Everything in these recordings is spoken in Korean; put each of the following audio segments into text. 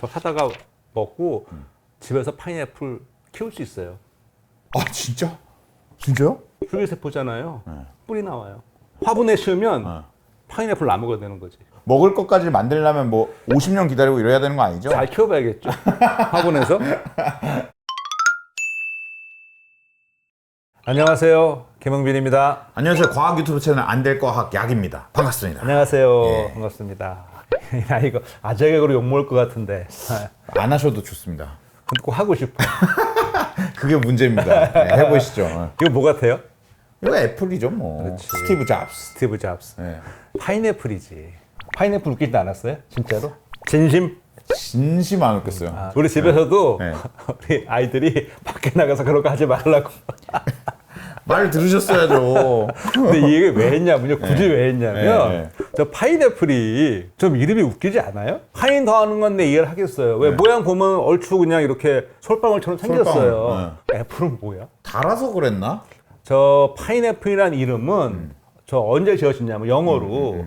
저 사다가 먹고 집에서 파인애플 키울 수 있어요. 아 진짜? 진짜요? 줄기세포잖아요. 뿌리 나와요. 화분에 씌우면 어. 파인애플 나무가 되는 거지. 먹을 것까지 만들려면 뭐 50년 기다리고 이래야 되는 거 아니죠? 잘 키워봐야겠죠. 화분에서. 안녕하세요. 김영빈입니다. 안녕하세요. 과학 유튜브 채널 안될 과학 약입니다. 반갑습니다. 안녕하세요. 예. 반갑습니다. 야, 이거 아재개그로 욕먹을 것 같은데. 아, 안 하셔도 좋습니다. 근데 꼭 하고 싶어. 그게 문제입니다. 네, 해보시죠. 이거 뭐 같아요? 이거 애플이죠 뭐. 그렇지. 스티브 잡스. 스티브 잡스. 네. 파인애플이지. 파인애플 웃기지 않았어요? 진짜로? 진심? 진심 안 웃겼어요. 아, 우리 집에서도 네. 우리 아이들이 밖에 나가서 그런 거 하지 말라고. 말 들으셨어야죠. 근데 이게 왜 했냐면요. 굳이 왜 했냐면 네, 네. 저 파인애플이 좀 이름이 웃기지 않아요? 파인 더하는 건 내 이해를 하겠어요. 왜 모양 보면 얼추 그냥 이렇게 솔방울처럼 생겼어요. 애플은 뭐야? 달아서 그랬나? 저 파인애플이란 이름은 저 언제 지어졌냐면 영어로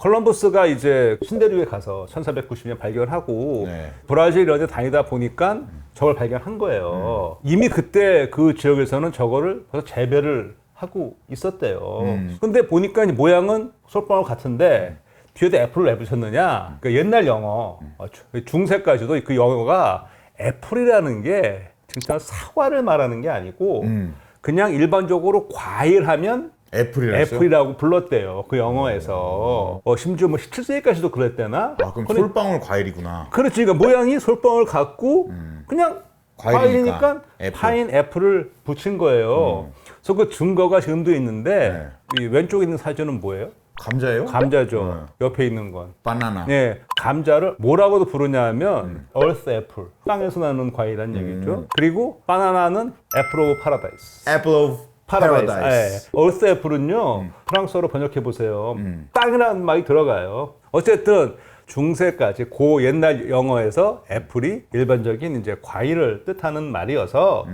콜럼버스가 이제 신대륙에 가서 1490년 발견하고 네. 브라질 이런 데 다니다 보니까 저걸 발견한 거예요. 이미 그때 그 지역에서는 저거를 벌써 재배를 하고 있었대요. 근데 보니까 이 모양은 솔방울 같은데 뒤에다 애플을 왜 붙였느냐? 그 옛날 영어 어, 주- 중세까지도 그 영어가 애플이라는 게 진짜 사과를 말하는 게 아니고 음. 그냥 일반적으로 과일하면 애플이라서. 애플이라고 불렀대요. 그 영어에서. 어, 심지어 뭐 17세기까지도 그랬대나? 아 그럼 근데 솔방울 과일이구나. 그렇지. 그러니까 모양이 솔방울 같고 그냥 음. 과일이니까. 과일이니까 애플. 음. 파인 애플을 붙인 거예요. 그래서 그 증거가 지금도 있는데 네. 이 왼쪽에 있는 사진은 뭐예요? 감자예요? 감자죠. 옆에 있는 건. 바나나. 네, 감자를 뭐라고도 부르냐면 earth apple, 땅에서 나는 과일이라는 얘기죠. 그리고 바나나는 apple of paradise. Apple of 파라다이스. Paradise. 예. earth apple은요 프랑스어로 번역해 보세요. 땅이라는 말이 들어가요. 어쨌든 중세까지 고 옛날 영어에서 애플이 일반적인 이제 과일을 뜻하는 말이어서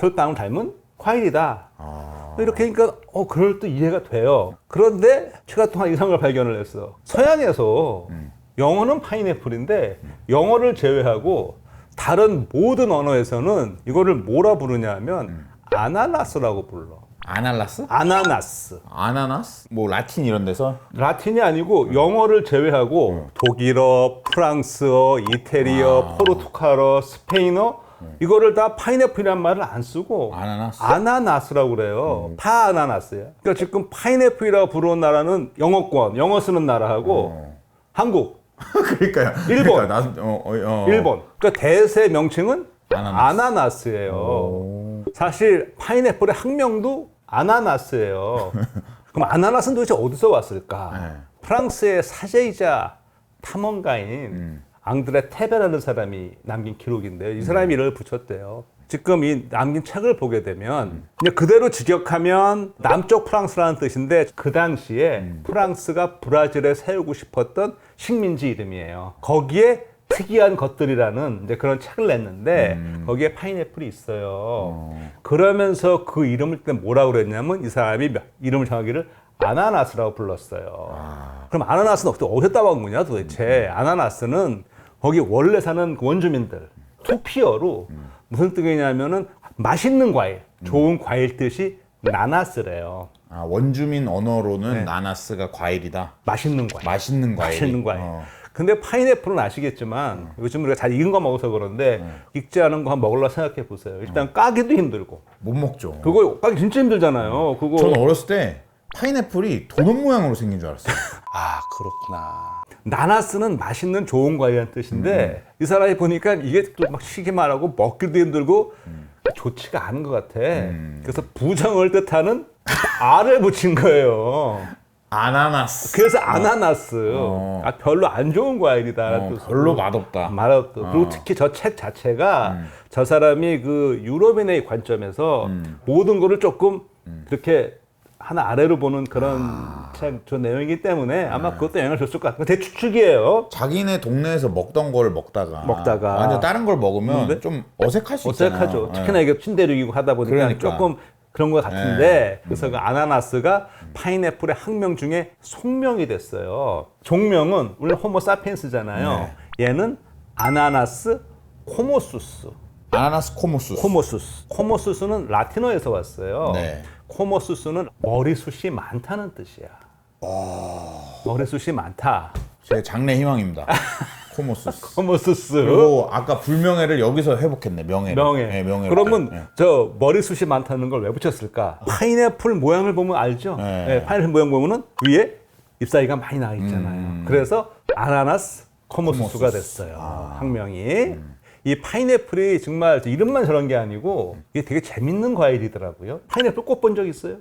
솔땅을 닮은 과일이다. 아. 이렇게 하니까 어 그럴 때 이해가 돼요. 그런데 제가 또 이상을 발견을 했어. 서양에서 영어는 파인애플인데 영어를 제외하고 다른 모든 언어에서는 이거를 뭐라 부르냐면 아나나스라고 불러. 아날라스? 아나나스. 아나나스? 뭐 라틴 이런 데서 라틴이 아니고 영어를 제외하고 독일어, 프랑스어, 이태리어, 포르투갈어, 스페인어 이거를 다 파인애플이란 말을 안 쓰고 아나나스? 아나나스라고 그래요. 다 아나나스야. 그러니까 지금 파인애플이라고 부르는 나라는 영어권, 영어 쓰는 나라하고 한국, 그러니까요. 일본. 그러니까 나, 어, 어, 어. 일본. 그러니까 대세 명칭은 아나나스. 아나나스. 예요 사실 파인애플의 학명도 아나나스예요. 그럼 아나나스는 도대체 어디서 왔을까? 네. 프랑스의 사제이자 탐험가인 앙드레 테베라는 사람이 남긴 기록인데요. 이 사람이 이를 붙였대요. 지금 이 남긴 책을 보게 되면 그냥 그대로 직역하면 남쪽 프랑스라는 뜻인데 그 당시에 프랑스가 브라질에 세우고 싶었던 식민지 이름이에요. 거기에 특이한 것들이라는 이제 그런 책을 냈는데 거기에 파인애플이 있어요. 그러면서 그 이름을 때 뭐라고 그랬냐면 이 사람이 몇- 이름을 정하기를 아나나스라고 불렀어요. 그럼 아나나스는 어떻게 어디서 따온 거냐 도대체? 아나나스는 거기 원래 사는 그 원주민들 투피어로 무슨 뜻이냐면은 맛있는 과일, 좋은 과일 뜻이 나나스래요. 아, 원주민 언어로는 나나스가 과일이다. 맛있는 과일. 맛있는 과일. 맛있는 과일. 어. 근데 파인애플은 아시겠지만 요즘 우리가 잘 익은 거 먹어서 그런데 익지 않은 거 한번 먹으려 생각해 보세요. 일단 까기도 힘들고 못 먹죠. 그거 까기 진짜 힘들잖아요. 그거 저는 어렸을 때 파인애플이 도넛 모양으로 생긴 줄 알았어요. 아 그렇구나. 나나스는 맛있는 좋은 과일이라는 뜻인데 이 사람이 보니까 이게 또 막 시기 말하고 먹기도 힘들고 좋지가 않은 것 같아. 그래서 부정을 뜻하는 R을 붙인 거예요. 아나나스. 그래서 아나나스. 어. 아, 별로 안 좋은 과일이다라는 어, 뜻으로. 별로 맛없다. 맛없다. 그리고 특히 저 책 자체가 저 사람이 그 유럽인의 관점에서 모든 거를 조금 이렇게 하나 아래로 보는 그런 책, 저 내용이기 때문에 아마 그것도 영향을 줬을 것 같아요. 대추측이에요. 자기네 동네에서 먹던 걸 먹다가 먹다가. 완전 다른 걸 먹으면 근데? 좀 어색할 수 있잖아요. 어색하죠. 네. 특히나 이게 신대륙이고 하다 보니까 그러니까. 조금 그런 것 같은데 그래서 그 아나나스가 파인애플의 학명 중에 속명이 됐어요. 종명은 원래 호모 사피엔스잖아요. 얘는 아나나스 코모수스. 아나나스 코모스. 코모수스. 코모수스는 라틴어에서 왔어요. 네. 코모수스는 머리숱이 많다는 뜻이야. 머리숱이 많다. 제 장래 희망입니다. 코모스. 코모수스. 그리고 아까 불명예를 여기서 회복했네. 명예. 명예. 네, 명예. 그러면 네. 저 머리숱이 많다는 걸 왜 붙였을까? 파인애플 모양을 보면 알죠. 네. 네, 파인애플 모양 보면은 위에 ip사이가 많이 나 있잖아요. 그래서 아나나스 코모수스가 됐어요. 학명이. 이 파인애플이 정말 이름만 저런 게 아니고 이게 되게 재밌는 과일이더라고요. 파인애플 꽃 본 적 있어요?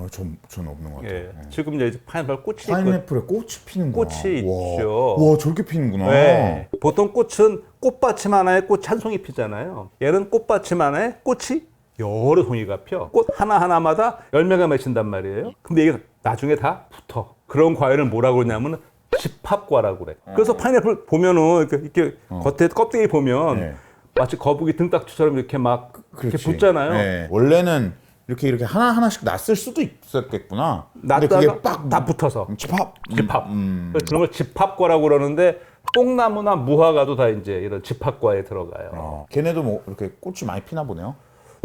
어, 전, 전 없는 것 같아요. 예. 지금 이제 파인애플 꽃이 파인애플에 꽃이 피는구나. 꽃이 와. 있죠. 와, 저렇게 피는구나. 네. 보통 꽃은 꽃받침 하나에 꽃 한 송이 피잖아요. 얘는 꽃받침 하나에 꽃이 여러 송이가 피꽃 하나하나마다 열매가 맺힌단 말이에요. 근데 이게 나중에 다 붙어. 그런 과일을 뭐라고 그러냐면 집합과라고 그래. 그래서 파인애플 보면은 이렇게, 이렇게 겉에 껍데기 보면 네. 마치 거북이 등딱지처럼 이렇게 막 이렇게 그렇지. 붙잖아요. 네. 원래는 이렇게 이렇게 하나 하나씩 났을 수도 있었겠구나. 났다가 그게 빡 다 붙어서. 집합. 집합. 음. 그래서 그런 걸 집합과라고 그러는데 뽕나무나 무화과도 다 이제 이런 집합과에 들어가요. 어. 걔네도 뭐 이렇게 꽃이 많이 피나 보네요.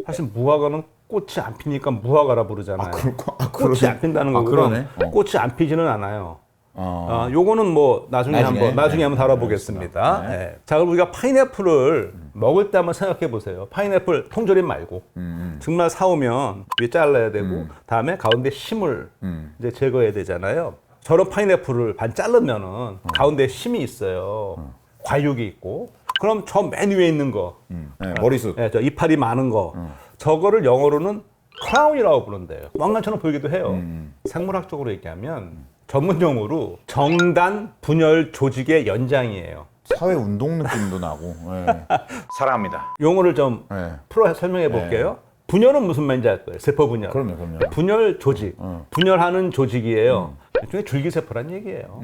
사실 무화과는 꽃이 안 피니까 무화과라 부르잖아요. 아, 그럴까? 아, 꽃이 그러네. 안 핀다는 아, 거고 그러네. 어. 꽃이 안 피지는 않아요. 어. 어, 요거는 뭐 나중에, 나중에, 한번 나중에 네. 한번 다뤄보겠습니다. 네. 예. 자, 그럼 우리가 파인애플을 먹을 때 한번 생각해 보세요. 파인애플 통조림 말고 음, 정말 사오면 위에 잘라야 되고 다음에 가운데 심을 음. 이제 제거해야 되잖아요. 저런 파인애플을 반 자르면은 가운데 심이 있어요. 과육이 있고. 그럼 저 맨 위에 있는 거, 음. 네, 머리숱. 예, 저 이파리 많은 거, 저거를 영어로는 크라운이라고 부른대요. 왕관처럼 보이기도 해요. 생물학적으로 얘기하면 전문 용어로 정단 분열 조직의 연장이에요. 사회 운동 느낌도 나고. 네. 사랑합니다. 용어를 좀 네. 풀어 설명해 볼게요. 분열은 무슨 말인지 알 거예요. 세포 분열. 그럼요, 그럼요. 분열 조직. 분열하는 조직이에요. 일종의 줄기세포란 얘기예요.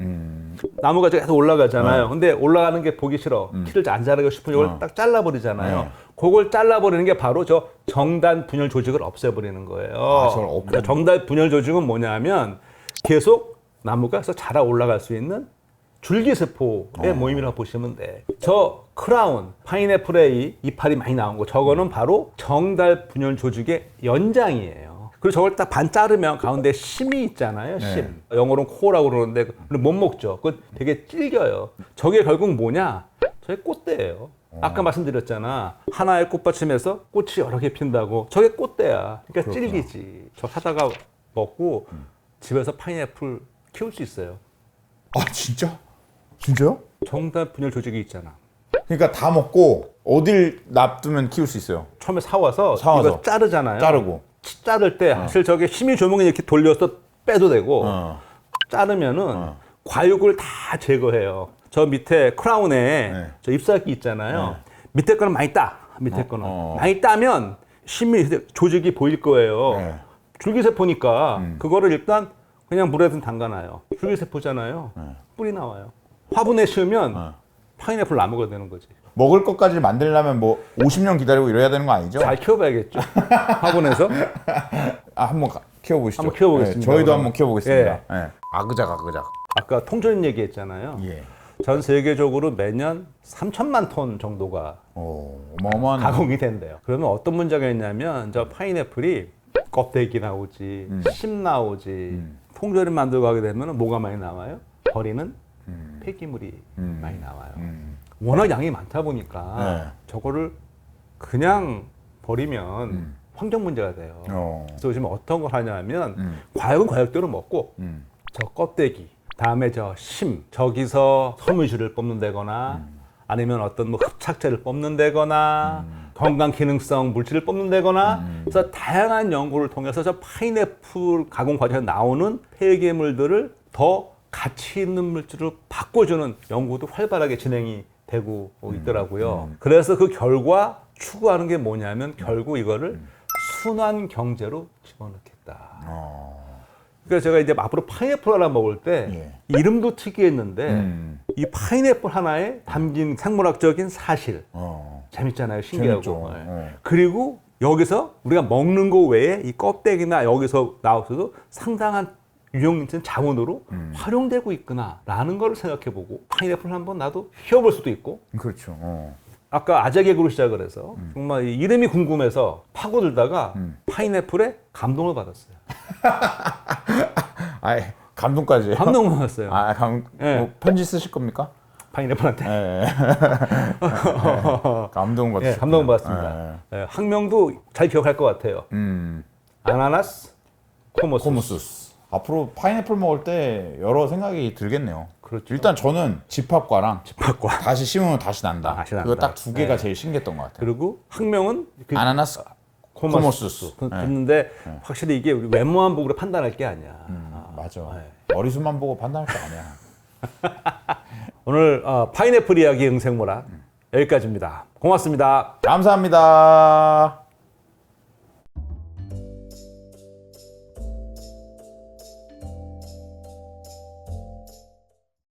나무가 계속 올라가잖아요. 근데 올라가는 게 보기 싫어. 키를 안 자르고 싶으면 이걸 딱 잘라버리잖아요. 네. 그걸 잘라버리는 게 바로 저 정단 분열 조직을 없애버리는 거예요. 아, 저걸 없애는 그러니까 정단 분열 조직은 뭐냐면 계속 나무가 계속 자라 올라갈 수 있는 줄기세포의 모임이라고 보시면 돼. 저 크라운, 파인애플의 이 이파리 많이 나온 거, 저거는 바로 정달 분열 조직의 연장이에요. 그리고 저걸 딱 반 자르면 가운데 심이 있잖아요, 심. 영어로는 코어라고 그러는데 못 먹죠. 그거 되게 질겨요. 저게 결국 뭐냐? 저게 꽃대예요. 아까 말씀드렸잖아. 하나의 꽃받침에서 꽃이 여러 개 핀다고. 저게 꽃대야. 그러니까 질기지. 저 사다가 먹고 집에서 파인애플 키울 수 있어요. 아, 진짜? 진짜요? 정단 분열 조직이 있잖아. 그러니까 다 먹고 어딜 놔두면 키울 수 있어요. 처음에 사와서, 사와서. 이거 자르잖아요. 자르고. 치- 자를 때 사실 저게 힘이 조명이 이렇게 돌려서 빼도 되고 어. 자르면은 과육을 다 제거해요. 저 밑에 크라운에 네. 저 잎사귀 있잖아요. 밑에 거는 많이 따. 밑에 거는 어. 많이 따면 심이 조직이 보일 거예요. 네. 줄기세포니까 그거를 일단 그냥 물에든 담가놔요. 줄기세포잖아요. 뿌리 나와요. 화분에 씌우면 파인애플 나무가 되는 거지. 먹을 것까지 만들려면 뭐 50년 기다리고 이래야 되는 거 아니죠? 잘 키워봐야겠죠. 화분에서. 아, 한번 가- 키워보시죠. 한번 키워보겠습니다, 네, 저희도 그러면. 한번 키워보겠습니다. 네. 아그작 아그작. 아까 통조림 얘기했잖아요. 예. 전 세계적으로 매년 3천만 톤 정도가 오, 어마어마한. 가공이 된대요. 그러면 어떤 문제가 있냐면 저 파인애플이 껍데기 나오지, 심 나오지, 통조림 만들고 하게 되면 뭐가 많이 나와요? 버리는 폐기물이 많이 나와요. 워낙 양이 많다 보니까 네. 저거를 그냥 버리면 환경 문제가 돼요. 어. 그래서 요즘 어떤 걸 하냐면 음. 과육은 과육대로 먹고 음. 저 껍데기 다음에 저 심 저기서 섬유질을 뽑는다거나 아니면 어떤 뭐 흡착제를 뽑는다거나 건강 기능성 물질을 뽑는다거나 그래서 다양한 연구를 통해서 저 파인애플 가공 과정에서 나오는 폐기물들을 더 가치 있는 물질로 바꿔주는 연구도 활발하게 진행이 되고 있더라고요. 그래서 그 결과 추구하는 게 뭐냐면 결국 이거를 순환 경제로 집어넣겠다. 어. 그래서 제가 이제 앞으로 파인애플 하나 먹을 때 이름도 특이했는데 음. 이 파인애플 하나에 담긴 생물학적인 사실 어. 재밌잖아요, 신기하고. 재밌죠. 네. 어. 그리고 여기서 우리가 먹는 거 외에 이 껍데기나 여기서 나왔어도 상당한 유용인천 자원으로 음. 활용되고 있구나라는 걸 생각해보고 파인애플 한번 나도 키워볼 수도 있고 그렇죠. 어. 아까 아재 개그로 시작을 해서 음. 정말 이 이름이 궁금해서 파고들다가 파인애플에 감동을 받았어요. 아, 감동까지. 감동을 받았어요. 아, 감, 예. 뭐 편지 쓰실 겁니까? 파인애플한테. 예. 감동 받으 예, 감동을 받았습니다. 예, 학명도 잘 기억할 것 같아요. 음. 아나나스 코모스. 코무스. 앞으로 파인애플 먹을 때 여러 생각이 들겠네요. 그렇죠. 일단 저는 집합과랑 집합과 다시 심으면 다시 난다. 다시 난다. 이거 딱 두 개가 네. 제일 신기했던 것 같아요. 그리고 학명은 그 아나나스 코모스. 코모스스. 그- 네. 듣는데 확실히 이게 우리 외모만 보고 판단할 게 아니야. 음, 맞아. 네. 머리숱만 보고 판단할 게 아니야. 오늘 어, 파인애플 이야기 응생모라 여기까지입니다. 고맙습니다. 감사합니다.